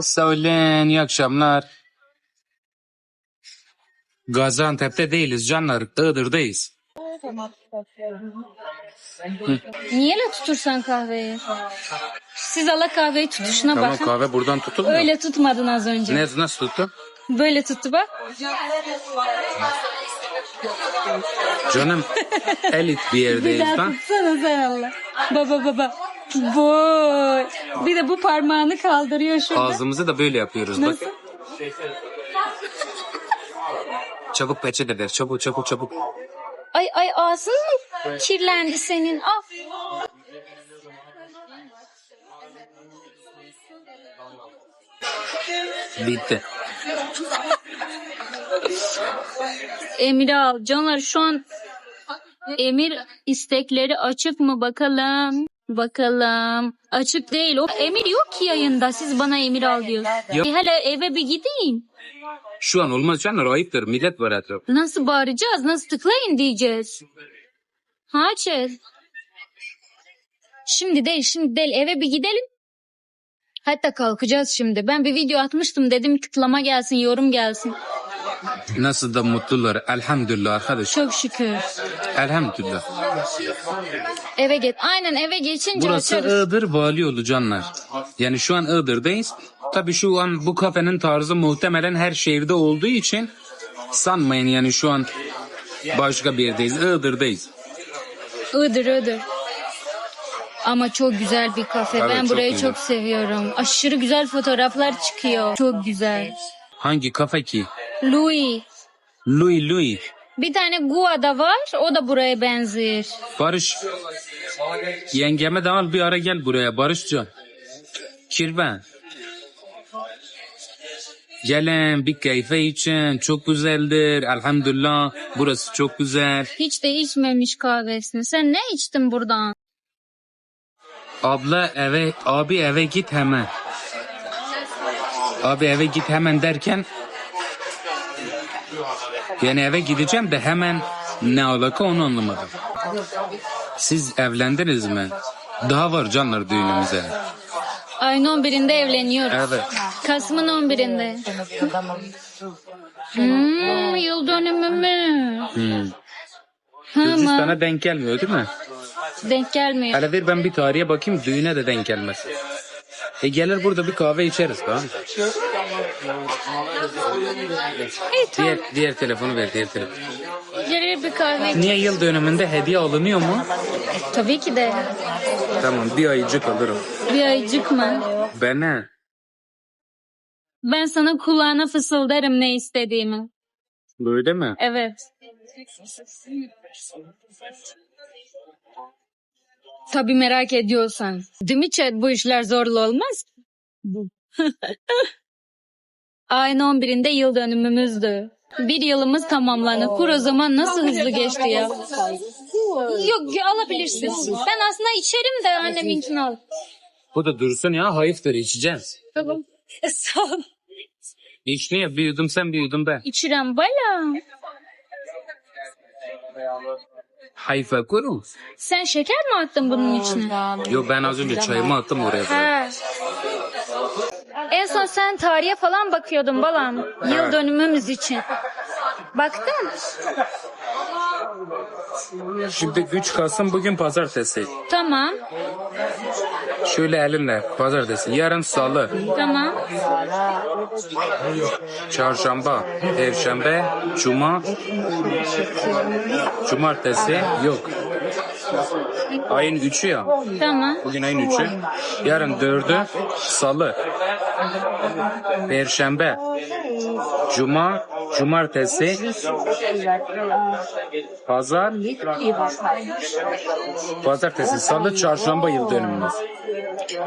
Söyleyin iyi akşamlar. Gaziantep'te değiliz canlar. Iğdır'dayız. Niye tutursan kahveyi? Siz ala kahveyi tutuşuna Tamam bakın. kahve buradan tutulmuyor. Öyle tutmadın az önce. Ne, nasıl tuttu? Böyle tuttu bak. Canım elit bir Bir yerdeyiz daha lan. tutsana sen Allah. Baba baba. Boy. Bir de bu parmağını kaldırıyor şurada. Ağzımızı da böyle yapıyoruz bak. Nasıl? Çabuk peçete ver çabuk çabuk çabuk. Ay ay ağzın mı kirlendi senin? Al. Bitti. Emir'i al. Canlar şu an Emir istekleri açık mı bakalım? Bakalım. Açık değil. O Emir yok ki yayında. Siz bana Emir al diyorsunuz. Yok. E, hele eve bir gideyim. Şu an olmaz canlar ayıptır. Millet var etrafta. Nasıl bağıracağız? Nasıl tıklayın diyeceğiz. Ha Çet? Şimdi değil şimdi değil eve bir gidelim. Hatta kalkacağız şimdi. Ben bir video atmıştım dedim tıklama gelsin yorum gelsin. Nasıl da mutlular. Elhamdülillah arkadaş. Çok şükür. Elhamdülillah. Eve git. Aynen eve geçince Burası açarız. Iğdır Vali yolu canlar. Yani şu an Iğdır'dayız. Tabii şu an bu kafenin tarzı muhtemelen her şehirde olduğu için sanmayın yani şu an başka bir yerdeyiz. Iğdır'dayız. Iğdır Iğdır. Ama çok güzel bir kafe. Evet, ben çok burayı güzel. çok seviyorum. Aşırı güzel fotoğraflar çıkıyor. Çok güzel. Hangi kafe ki? Louis. Louis Louis. Bir tane Gua'da var. O da buraya benziyor. Barış. Yengeme de al bir ara gel buraya Barışcan. Kirven. Gelin bir keyfe için çok güzeldir. Elhamdülillah burası çok güzel. Hiç de içmemiş kahvesini. Sen ne içtin buradan? Abla eve, abi eve git hemen. Abi eve git hemen derken yani eve gideceğim de hemen ne alaka onu anlamadım. Siz evlendiniz mi? Daha var canlar düğünümüze. Ayın 11'inde evleniyoruz. Evet. Kasım'ın 11'inde. Hmm, yıl dönümü mü? Hmm. Gürcistan'a denk gelmiyor değil mi? Denk gelmiyor. Hele ver ben bir tarihe bakayım düğüne de denk gelmez. E gelir burada bir kahve içeriz tamam. İyi tamam. Diğer, diğer telefonu ver diğer telefonu. Gelir bir kahve. Niye yıl dönümünde hediye alınıyor mu? Tabii ki de. Tamam bir ayıcık alırım. Bir ayıcık mı? Bana Ben sana kulağına fısıldarım ne istediğimi. böyle mi? Evet. Tabii merak ediyorsan. Değil mi Chat? Bu işler zorlu olmaz. Ayın 11'inde yıl dönümümüzdü. Bir yılımız tamamlandı. Kur o zaman nasıl hızlı geçti ya. Yok ya, alabilirsin. Ben aslında içerim de anneminkini al. Bu da dursun ya hayıftır içeceğiz. Tamam. Sağ ol. İç niye bir yudum sen bir yudum ben. İçirem bala. Hayfa kuru. Sen şeker mi attın bunun içine? Yo ben az önce çayımı attım oraya. Ha. En son sen tarihe falan bakıyordun balam. Yıl dönümümüz için. Baktın? Şimdi 3 Kasım bugün pazartesi. Tamam. Şöyle elinle pazartesi. Yarın salı, Tamam. çarşamba, perşembe, cuma, cumartesi yok. Ayın 3'ü ya. Tamam. Bugün ayın 3'ü. Yarın 4'ü salı, perşembe, cuma, cumartesi, pazar, pazartesi, salı, çarşamba yıl dönümümüz.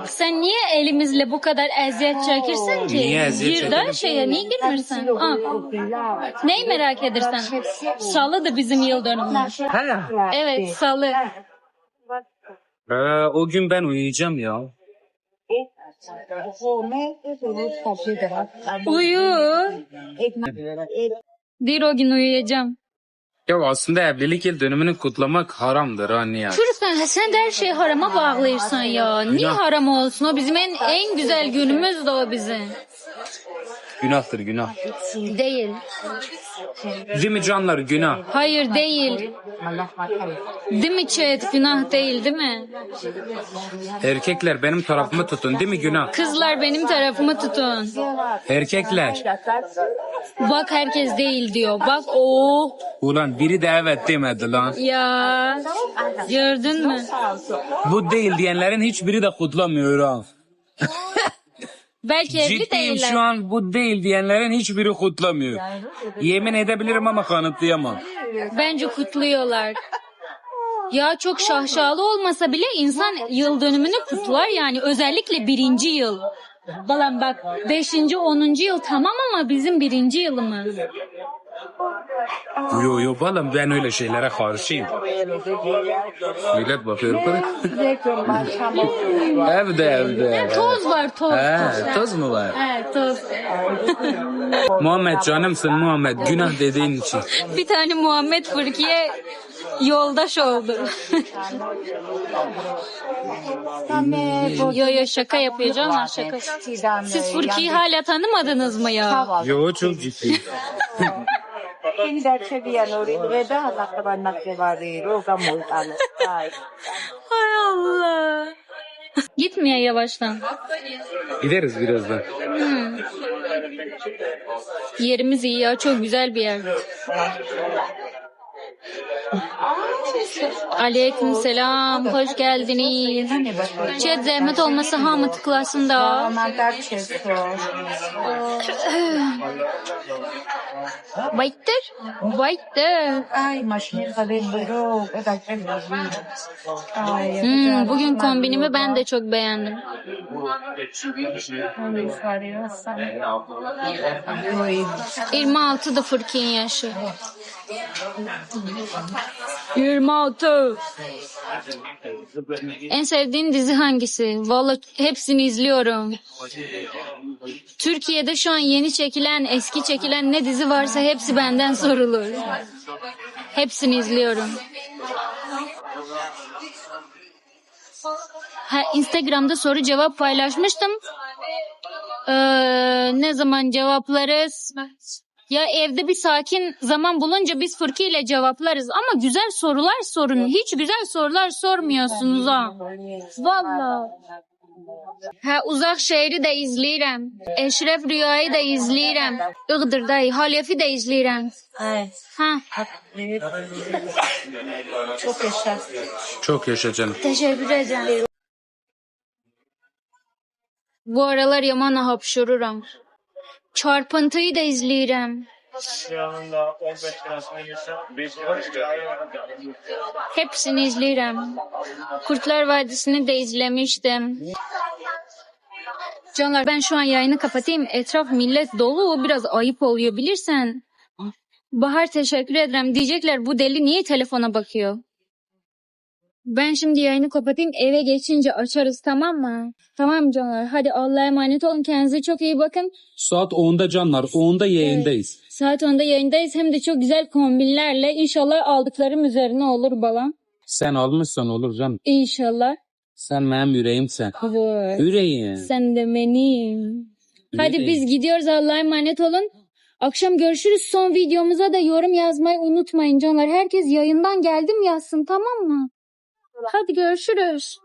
Sen niye elimizle bu kadar eziyet çekirsin ki? Niye eziyet Gir de çekelim? şeye niye girmirsin? Aa. Neyi merak edersen? Salı da bizim yıl dönümümüz. Evet salı. Ee, o gün ben uyuyacağım ya. Uyu. Bir o gün uyuyacağım. Ya aslında evlilik yıl dönümünü kutlamak haramdır anne ya. Çocuklar sen de her şeyi harama bağlıyorsun ya. Niye Günah. haram olsun? O bizim en, en güzel günümüz de o bizim. Günahtır günah. Değil. Değil mi canlar günah? Hayır değil. Değil mi chat? Günah değil değil mi? Erkekler benim tarafımı tutun değil mi günah? Kızlar benim tarafımı tutun. Erkekler. Bak herkes değil diyor. Bak o. Ulan biri de evet demedi lan. Ya. Gördün mü? Bu değil diyenlerin hiçbiri de kutlamıyor ha. Belki evli Ciddiyim değiller. şu an bu değil diyenlerin hiçbiri kutlamıyor. Yemin edebilirim ama kanıtlayamam. Bence kutluyorlar. Ya çok şaşalı olmasa bile insan yıl dönümünü kutlar yani özellikle birinci yıl. Balan bak beşinci onuncu yıl tamam ama bizim birinci yılımız. Yo yo balım ben öyle şeylere karşıyım. Millet bakıyor. evde evde. Toz var toz. He, toz mu var? Evet toz. Muhammed canımsın Muhammed günah dediğin için. Bir tane Muhammed Fırkiye yoldaş oldu. yo yo şaka yapıyor canım şaka. Siz Fırki'yi hala tanımadınız mı ya? Yo çok ciddi. Quindi da c'è via Noribreda alla capanna che va di roga molto Ay. Hay Allah. Gitmiyor yavaştan. Gideriz birazdan. Yerimiz iyi ya çok güzel bir yer. Aleyküm selam, hoş geldiniz. Chat zahmet olmasa ha mı tıklasın da. Bayttır, bayttır. Hmm, bugün kombinimi ben de çok beğendim. assai. 26 da Fırkin yaşı. 26. En sevdiğin dizi hangisi? Vallahi hepsini izliyorum. Türkiye'de şu an yeni çekilen, eski çekilen ne dizi varsa hepsi benden sorulur. Hepsini izliyorum. Ha, Instagram'da soru cevap paylaşmıştım. Ee, ne zaman cevaplarız? Ya evde bir sakin zaman bulunca biz Fırki ile cevaplarız. Ama güzel sorular sorun. Hiç güzel sorular sormuyorsunuz ha. Vallahi. Ha uzak şehri de izleyirəm. Eşref Rüyayı da izleyirəm. Iğdır'da Halefi de izleyirəm. Ha Çok yaşa. Çok yaşa canım. teşekkür ederim. Bu aralar yaman hapşururam. Çarpıntıyı da izleyirəm. Yanında 15 lirasına girse 5 lira çıkıyor. Hepsini izleyirəm. Kurtlar Vadisi'ni de izlemiştim. Canlar ben şu an yayını kapatayım. Etraf millet dolu. Biraz ayıp oluyor bilirsen. Bahar teşekkür ederim. Diyecekler bu deli niye telefona bakıyor? Ben şimdi yayını kapatayım. Eve geçince açarız tamam mı? Tamam canlar. Hadi Allah'a emanet olun. Kendinize çok iyi bakın. Saat 10'da canlar 10'da yayındayız. Saat 10'da yayındayız. Hem de çok güzel kombinlerle. İnşallah aldıklarım üzerine olur balam. Sen almışsan olur canım. İnşallah. Sen benim yüreğimsen. Vay. Yüreğim. Sen de benim. Hadi Yüreğim. biz gidiyoruz. Allah'a emanet olun. Akşam görüşürüz. Son videomuza da yorum yazmayı unutmayın canlar. Herkes yayından geldim yazsın tamam mı? Hadi görüşürüz.